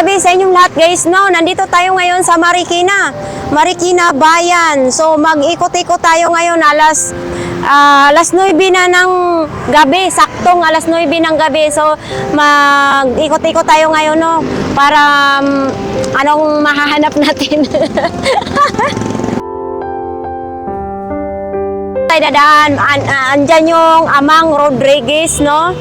gabi sa inyong lahat guys. No, nandito tayo ngayon sa Marikina. Marikina Bayan. So mag-ikot-ikot tayo ngayon alas ah, alas 9 na ng gabi, saktong alas 9 ng gabi. So mag-ikot-ikot tayo ngayon no para um, anong mahahanap natin. tayo dadaan. An an- andyan yung Amang Rodriguez, no?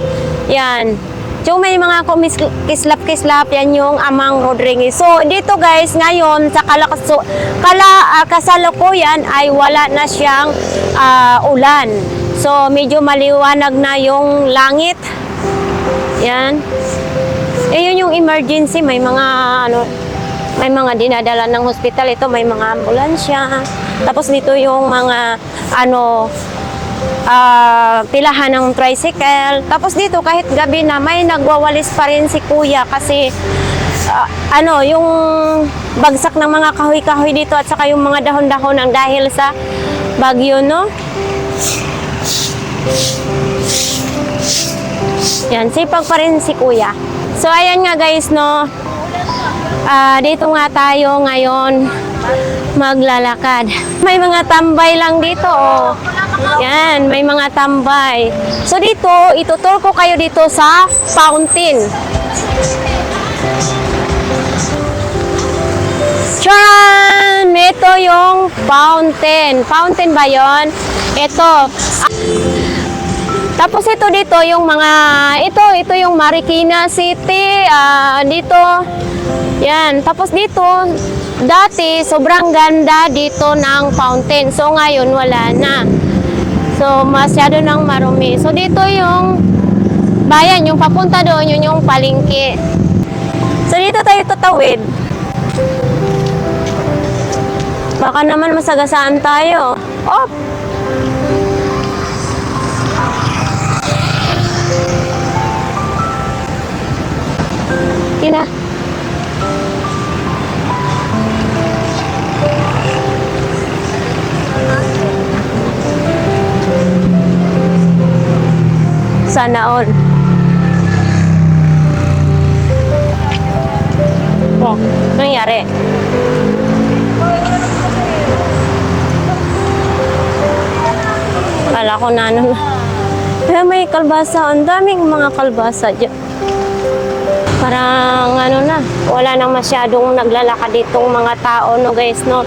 Yan. So may mga kumislap-kislap yan yung Amang Rodriguez. So dito guys, ngayon sa kalakaso, kala, ah, kasalukuyan ay wala na siyang ah, ulan. So medyo maliwanag na yung langit. Yan. Eh yun yung emergency, may mga ano, may mga dinadala ng hospital ito, may mga ambulansya. Tapos dito yung mga ano ah, pilahan ng tricycle. Tapos dito kahit gabi na may nagwawalis pa rin si kuya kasi ah, ano yung bagsak ng mga kahoy-kahoy dito at saka yung mga dahon-dahon ang dahil sa bagyo no. Yan, sipag pa rin si kuya. So ayan nga guys no. Ah, dito nga tayo ngayon maglalakad. May mga tambay lang dito, oh. Yan, may mga tambay. So dito, itutur ko kayo dito sa fountain. Charan! Ito yung fountain. Fountain ba yon? Ito. Tapos ito dito yung mga ito ito yung Marikina City ah, dito. Yan. Tapos dito dati sobrang ganda dito ng fountain. So ngayon wala na. So masyado nang marumi. So dito yung bayan yung papunta doon yun yung palengke. So dito tayo tatawid. Baka naman masagasaan tayo. Oh, Kina. Sana all. Oh, nangyari? Kala ko na ano na. Pero may kalbasa. Ang daming mga kalbasa dyan. Parang ano na, wala nang masyadong naglalakad ditong mga tao no guys no.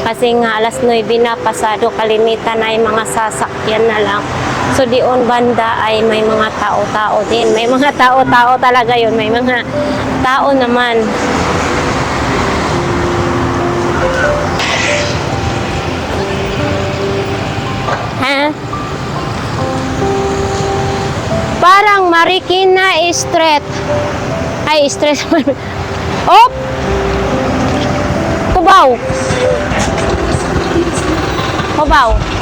Kasi nga alas 9 na pasado kalimitan ay mga sasakyan na lang. So dion banda ay may mga tao-tao din. May mga tao-tao talaga yun. May mga tao naman. Ha? Parang Marikina Street. Ay, stress man. Op! Kubaw! Kubaw.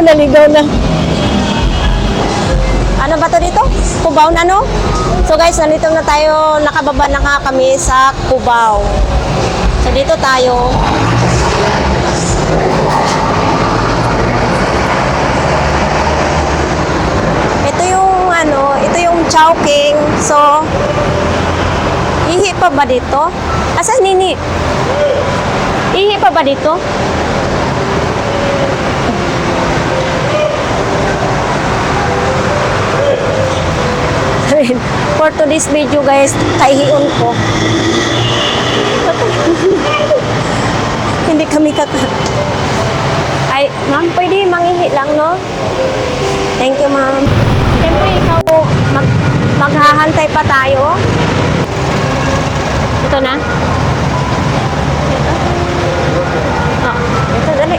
Kala ko naligaw na. Ano ba to dito? Cubao na no? So guys, nandito na tayo, nakababa na nga kami sa Cubao. So dito tayo. Ito yung ano, ito yung Chowking. So, ihi pa ba dito? Asan nini? Ihi pa ba dito? For today's video guys, kaihion ko. Hindi kami kaka... Ay, ma'am, pwede mangihi lang, no? Thank you, ma'am. Siyempre, ikaw, mag, maghahantay pa tayo. Ito na? Ito? Ah, ito, dali.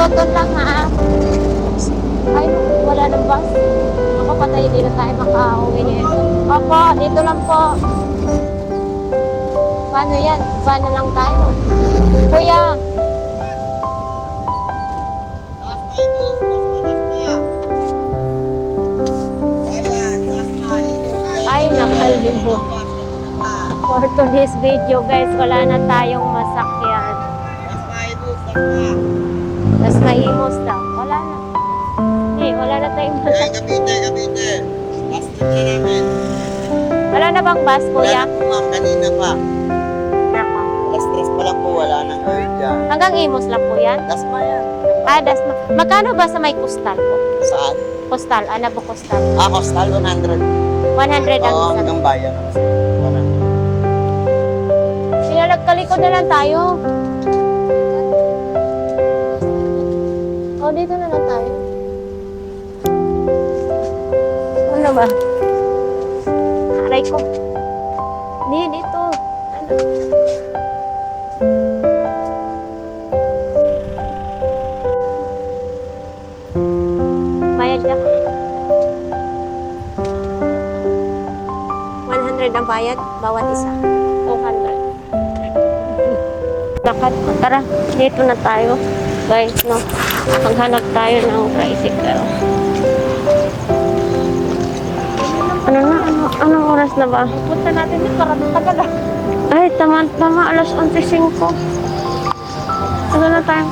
Loton lang ha. Ay, wala ng bus. Ako patay, hindi na tayo makauwi nito. Opo, dito lang po. Paano yan? Paano lang tayo? Kuya, ay nakalibo. For today's video guys, wala na tayong masakyan. Tapos mahimos daw. Wala na. Eh, wala na tayong masakyan. Kapite, kapite. Last trip na namin. Wala na bang bus, Wala kuya? na po ma'am, kanina pa. Nako. Alas tres pa lang po, wala nang earth dyan. Hanggang Imos lang po yan? Last pa yan. Ah, das ma- Magkano ba sa may kustal po? Saan? Kustal, ano po kustal? Ah, Costal 100. 100 ang Oo, hanggang bayan. Wala. Sinalagkalikod na lang tayo. Dito na lang tayo. Ano ba? Aray ko. Di, dito. Ano? Bayad ka. 100 ang bayad, bawat isa. 200. Lakad ko. Tara, dito na tayo. Guys, no? Maghanap tayo ng tricycle. Ano na? Ano, anong oras na ba? Punta natin din para tagal ah. Ay, tama, tama. Alas 11.05. Tagal na tayo.